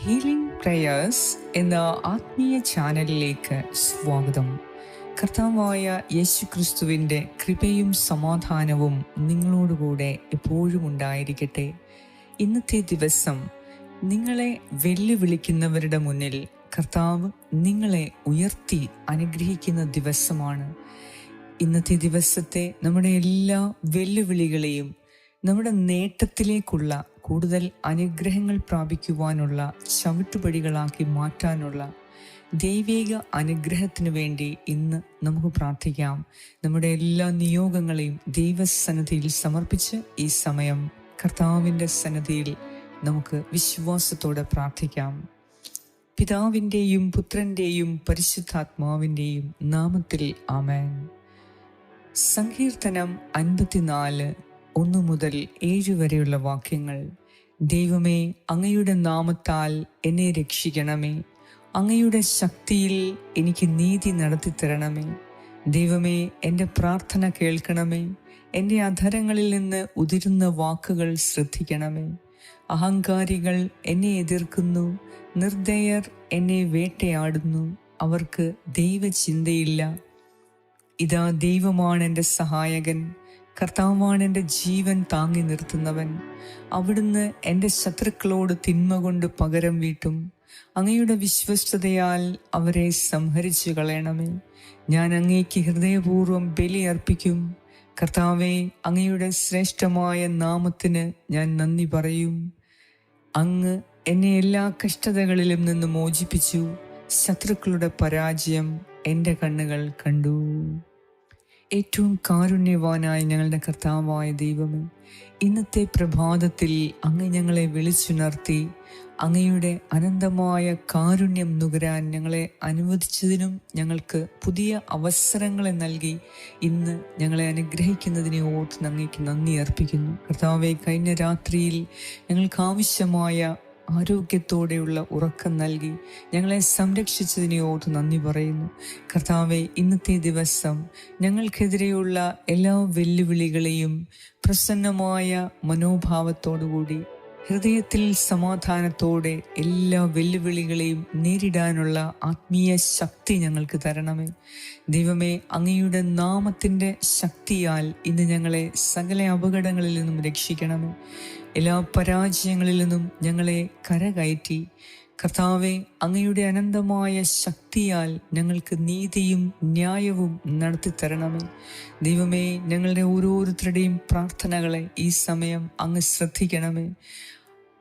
Healing prayers എന്ന ആത്മീയ ചാനലിലേക്ക് സ്വാഗതം. കർത്താവായ യേശു ക്രിസ്തുവിന്റെ കൃപയും സമാധാനവും നിങ്ങളോടുകൂടെ എപ്പോഴും ഉണ്ടായിരിക്കട്ടെ. ഇന്നത്തെ ദിവസം നിങ്ങളെ വെല്ലുവിളിക്കുന്നവരുടെ മുന്നിൽ കർത്താവ് നിങ്ങളെ ഉയർത്തി അനുഗ്രഹിക്കുന്ന ദിവസമാണ്. ഇന്നത്തെ ദിവസത്തെ നമ്മുടെ എല്ലാ വെല്ലുവിളികളെയും നമ്മുടെ നേട്ടത്തിലേക്കുള്ള കൂടുതൽ അനുഗ്രഹങ്ങൾ പ്രാപിക്കുവാനുള്ള ചവിട്ടുപടികളാക്കി മാറ്റാനുള്ള ദൈവിക അനുഗ്രഹത്തിനു വേണ്ടി ഇന്ന് നമുക്ക് പ്രാർത്ഥിക്കാം. നമ്മുടെ എല്ലാ നിയോഗങ്ങളെയും ദൈവസന്നിധിയിൽ സമർപ്പിച്ച് ഈ സമയം കർത്താവിന്റെ സന്നിധിയിൽ നമുക്ക് വിശ്വാസത്തോടെ പ്രാർത്ഥിക്കാം. പിതാവിന്റെയും പുത്രന്റെയും പരിശുദ്ധാത്മാവിന്റെയും നാമത്തിൽ ആമേൻ. സങ്കീർത്തനം അൻപത്തിനാല് ഒന്നു മുതൽ ഏഴ് വരെയുള്ള വാക്യങ്ങൾ ദൈവമേ അങ്ങയുടെ നാമത്താൽ എന്നെ രക്ഷിക്കണമേ. അങ്ങയുടെ ശക്തിയിൽ എനിക്ക് നീതി നടത്തി തരണമേ. ദൈവമേ എന്റെ പ്രാർത്ഥന കേൾക്കണമേ. എന്റെ അധരങ്ങളിൽ നിന്ന് ഉതിരുന്ന വാക്കുകൾ ശ്രദ്ധിക്കണമേ. അഹങ്കാരികൾ എന്നെ എതിർക്കുന്നു. നിർദ്ദയർ എന്നെ വേട്ടയാടുന്നു. അവർക്ക് ദൈവചിന്തയില്ല. ഇതാ ദൈവമാണ് എന്റെ സഹായകൻ. കർത്താവാണ് എന്റെ ജീവൻ താങ്ങി നിർത്തുന്നവൻ. അവിടുന്ന് എന്റെ ശത്രുക്കളോട് തിന്മ കൊണ്ട് പകരം വീട്ടും. അങ്ങയുടെ വിശ്വസ്തതയാൽ അവരെ സംഹരിച്ചു കളയണമേ. ഞാൻ അങ്ങേക്ക് ഹൃദയപൂർവം ബലി അർപ്പിക്കും. കർത്താവെ അങ്ങയുടെ ശ്രേഷ്ഠമായ നാമത്തിന് ഞാൻ നന്ദി പറയും. അങ്ങ് എന്നെ എല്ലാ കഷ്ടതകളിലും നിന്ന് മോചിപ്പിച്ചു. ശത്രുക്കളുടെ പരാജയം എന്റെ കണ്ണുകൾ കണ്ടു. ഏറ്റവും കാരുണ്യവാനായ ഞങ്ങളുടെ കർത്താവായ ദൈവമേ ഇന്നത്തെ പ്രഭാതത്തിൽ അങ്ങ് ഞങ്ങളെ വിളിച്ചുണർത്തി അങ്ങയുടെ അനന്തമായ കാരുണ്യം നുകരാൻ ഞങ്ങളെ അനുവദിച്ചതിനും ഞങ്ങൾക്ക് പുതിയ അവസരങ്ങളെ നൽകി ഇന്ന് ഞങ്ങളെ അനുഗ്രഹിക്കുന്നതിനെ ഓർത്ത് നങ്ങിക്ക് നന്ദി അർപ്പിക്കുന്നു. കർത്താവെ കഴിഞ്ഞ രാത്രിയിൽ ഞങ്ങൾക്ക് ആവശ്യമായ ആരോഗ്യത്തോടെയുള്ള ഉറക്കം നൽകി ഞങ്ങളെ സംരക്ഷിച്ചതിനെ ഓർത്ത് നന്ദി പറയുന്നു. കർത്താവെ ഇന്നത്തെ ദിവസം ഞങ്ങൾക്കെതിരെയുള്ള എല്ലാ വെല്ലുവിളികളെയും പ്രസന്നമായ മനോഭാവത്തോടുകൂടി ഹൃദയത്തിൽ സമാധാനത്തോടെ എല്ലാ വെല്ലുവിളികളെയും നേരിടാനുള്ള ആത്മീയ ശക്തി ഞങ്ങൾക്ക് തരണമേ. ദൈവമേ അങ്ങയുടെ നാമത്തിന്റെ ശക്തിയാൽ ഇന്ന് ഞങ്ങളെ സകല അപകടങ്ങളിൽ നിന്നും രക്ഷിക്കണമേ. എല്ലാ പരാജയങ്ങളിൽ നിന്നും ഞങ്ങളെ കരകയറ്റി കർത്താവെ അങ്ങയുടെ അനന്തമായ ശക്തിയാൽ ഞങ്ങൾക്ക് നീതിയും ന്യായവും നടത്തി തരണമേ. ദൈവമേ ഞങ്ങളുടെ ഓരോരുത്തരുടെയും പ്രാർത്ഥനകളെ ഈ സമയം അങ്ങ് ശ്രദ്ധിക്കണമേ.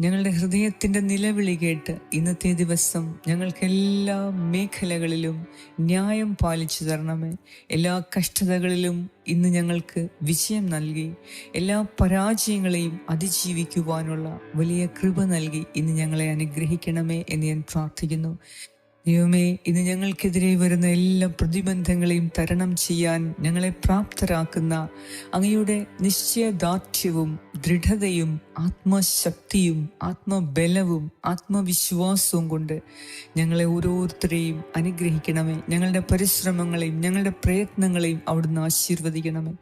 ഞങ്ങളുടെ ഹൃദയത്തിന്റെ നിലവിളി കേട്ട് ഇന്നത്തെ ദിവസം ഞങ്ങൾക്ക് എല്ലാ മേഖലകളിലും ന്യായം പാലിച്ചു തരണമേ. എല്ലാ കഷ്ടതകളിലും ഇന്ന് ഞങ്ങൾക്ക് വിജയം നൽകി. എല്ലാ പരാജയങ്ങളെയും അതിജീവിക്കുവാനുള്ള വലിയ കൃപ നൽകി ഇന്ന് ഞങ്ങളെ അനുഗ്രഹിക്കണമേ എന്ന് ഞാൻ പ്രാർത്ഥിക്കുന്നു. ദൈവമേ ഇന്ന് ഞങ്ങൾക്കെതിരെ വരുന്ന എല്ലാ പ്രതിബന്ധങ്ങളെയും തരണം ചെയ്യാൻ ഞങ്ങളെ പ്രാപ്തരാക്കുന്ന അങ്ങയുടെ നിശ്ചയദാർഢ്യവും ദൃഢതയും ആത്മശക്തിയും ആത്മബലവും ആത്മവിശ്വാസവും കൊണ്ട് ഞങ്ങളെ ഓരോരുത്തരെയും അനുഗ്രഹിക്കണമേ. ഞങ്ങളുടെ പരിശ്രമങ്ങളെയും ഞങ്ങളുടെ പ്രയത്നങ്ങളെയും അവിടുന്ന് ആശീർവദിക്കണമേ.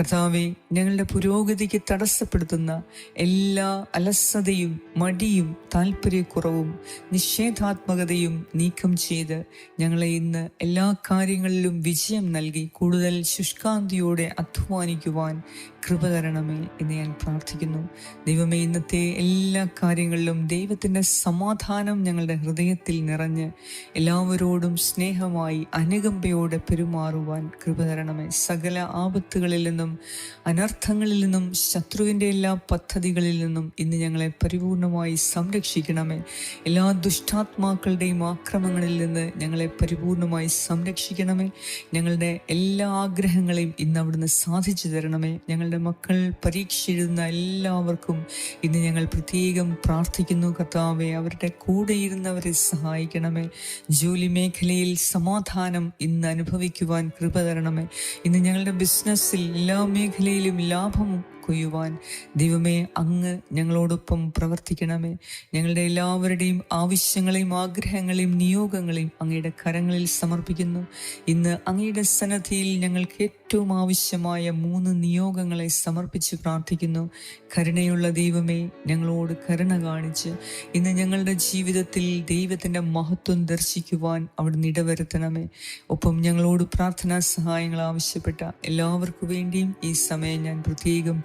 കർത്താവെ ഞങ്ങളുടെ പുരോഗതിക്ക് തടസ്സപ്പെടുത്തുന്ന എല്ലാ അലസതയും മടിയും താല്പര്യക്കുറവും നിഷേധാത്മകതയും നീക്കം ചെയ്ത് ഞങ്ങളെ ഇന്ന് എല്ലാ കാര്യങ്ങളിലും വിജയം നൽകി കൂടുതൽ ശുഷ്കാന്തിയോടെ അധ്വാനിക്കുവാൻ കൃപ തരണമേ എന്ന് ഞാൻ പ്രാർത്ഥിക്കുന്നു. ദൈവമേ ഇന്നത്തെ എല്ലാ കാര്യങ്ങളിലും ദൈവത്തിന്റെ സമാധാനം ഞങ്ങളുടെ ഹൃദയത്തിൽ നിറഞ്ഞ് എല്ലാവരോടും സ്നേഹമായി അനുകമ്പയോടെ പെരുമാറുവാൻ കൃപ തരണമേ. സകല ആപത്തുകളിൽ നിന്നും അനർത്ഥങ്ങളിൽ നിന്നും ശത്രുവിന്റെ എല്ലാ പദ്ധതികളിൽ നിന്നും ഇന്ന് ഞങ്ങളെ പരിപൂർണമായി സംരക്ഷിക്കണമേ. എല്ലാ ദുഷ്ടാത്മാക്കളുടെയും ആക്രമണങ്ങളിൽ നിന്ന് ഞങ്ങളെ പരിപൂർണമായി സംരക്ഷിക്കണമേ. ഞങ്ങളുടെ എല്ലാ ആഗ്രഹങ്ങളെയും ഇന്ന് അവിടുന്ന് സാധിച്ചു തരണമേ. ഞങ്ങളുടെ മക്കൾ പരീക്ഷ എഴുതുന്ന എല്ലാവർക്കും ഇന്ന് ഞങ്ങൾ പ്രത്യേകം പ്രാർത്ഥിക്കുന്നു. കർത്താവെ അവരുടെ കൂടെ ഇരുന്നവരെ സഹായിക്കണമേ. ജോലി മേഖലയിൽ സമാധാനം ഇന്ന് അനുഭവിക്കുവാൻ കൃപ തരണമേ. ഇന്ന് ഞങ്ങളുടെ ബിസിനസ്സിൽ എല്ലാ മേഖലയിലും ലാഭം കൊയ്യുവാൻ ദൈവമേ അങ്ങ് ഞങ്ങളോടൊപ്പം പ്രവർത്തിക്കണമേ. ഞങ്ങളുടെ എല്ലാവരുടെയും ആവശ്യങ്ങളെയും ആഗ്രഹങ്ങളെയും നിയോഗങ്ങളെയും അങ്ങയുടെ കരങ്ങളിൽ സമർപ്പിക്കുന്നു. ഇന്ന് അങ്ങയുടെ സന്നദ്ധിയിൽ ഞങ്ങൾക്ക് ഏറ്റവും ആവശ്യമായ മൂന്ന് നിയോഗങ്ങളെ സമർപ്പിച്ച് പ്രാർത്ഥിക്കുന്നു. കരുണയുള്ള ദൈവമേ ഞങ്ങളോട് കരുണ കാണിച്ച് ഇന്ന് ഞങ്ങളുടെ ജീവിതത്തിൽ ദൈവത്തിന്റെ മഹത്വം ദർശിക്കുവാൻ അവിടുന്ന് ഇടവരുത്തണമേ. ഒപ്പം ഞങ്ങളോട് പ്രാർത്ഥനാ സഹായങ്ങൾ ആവശ്യപ്പെട്ട എല്ലാവർക്കു വേണ്ടിയും ഈ സമയം ഞാൻ പ്രത്യേകം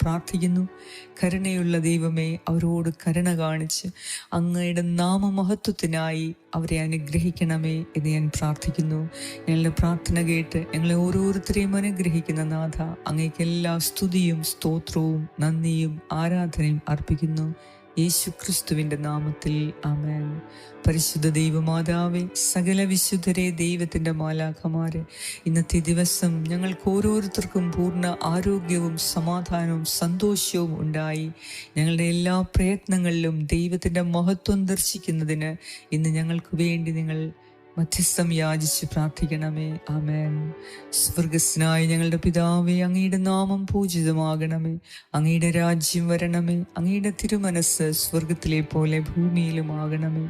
കരുണയുള്ള ദൈവമേ അവരോട് കരുണ കാണിച്ച് അങ്ങയുടെ നാമമഹത്വത്തിനായി അവരെ അനുഗ്രഹിക്കണമേ എന്ന് ഞാൻ പ്രാർത്ഥിക്കുന്നു. ഞങ്ങളുടെ പ്രാർത്ഥന കേട്ട് ഞങ്ങളെ ഓരോരുത്തരെയും അനുഗ്രഹിക്കുന്ന നാഥ അങ്ങേക്കെല്ലാ സ്തുതിയും സ്തോത്രവും നന്ദിയും ആരാധനയും അർപ്പിക്കുന്നു. യേശു ക്രിസ്തുവിന്റെ നാമത്തിൽ അമേൻ പരിശുദ്ധ ദൈവമാതാവേ സകല വിശുദ്ധരെ ദൈവത്തിന്റെ മാലാഖമാരെ ഇന്നത്തെ ദിവസം ഞങ്ങൾക്ക് ഓരോരുത്തർക്കും പൂർണ ആരോഗ്യവും സമാധാനവും സന്തോഷവും ഉണ്ടായി. ഞങ്ങളുടെ എല്ലാ പ്രയത്നങ്ങളിലും ദൈവത്തിന്റെ മഹത്വം ദർശിക്കുന്നതിന് ഇന്ന് ഞങ്ങൾക്ക് വേണ്ടി നിങ്ങൾ മധ്യസ്ഥം യാചിച്ച് പ്രാർത്ഥിക്കണമേ. ആമേൻ. സ്വർഗസ്നായ ഞങ്ങളുടെ പിതാവേ അങ്ങയുടെ നാമം പൂജിതമാകണമേ. അങ്ങയുടെ രാജ്യം വരണമേ. അങ്ങയുടെ തിരുമനസ് സ്വർഗത്തിലെ പോലെ ഭൂമിയിലുമാകണമേ.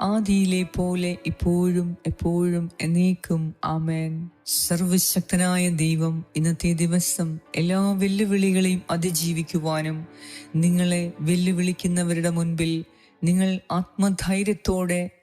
ആദിയിലെ പോലെ ഇപ്പോഴും എപ്പോഴും എന്നേക്കും. ആമേൻ. സർവശക്തനായ ദൈവം ഇന്നത്തെ ദിവസം എല്ലാ വെല്ലുവിളികളെയും അതിജീവിക്കുവാനും നിങ്ങളെ വെല്ലുവിളിക്കുന്നവരുടെ മുൻപിൽ നിങ്ങൾ ആത്മധൈര്യത്തോടെ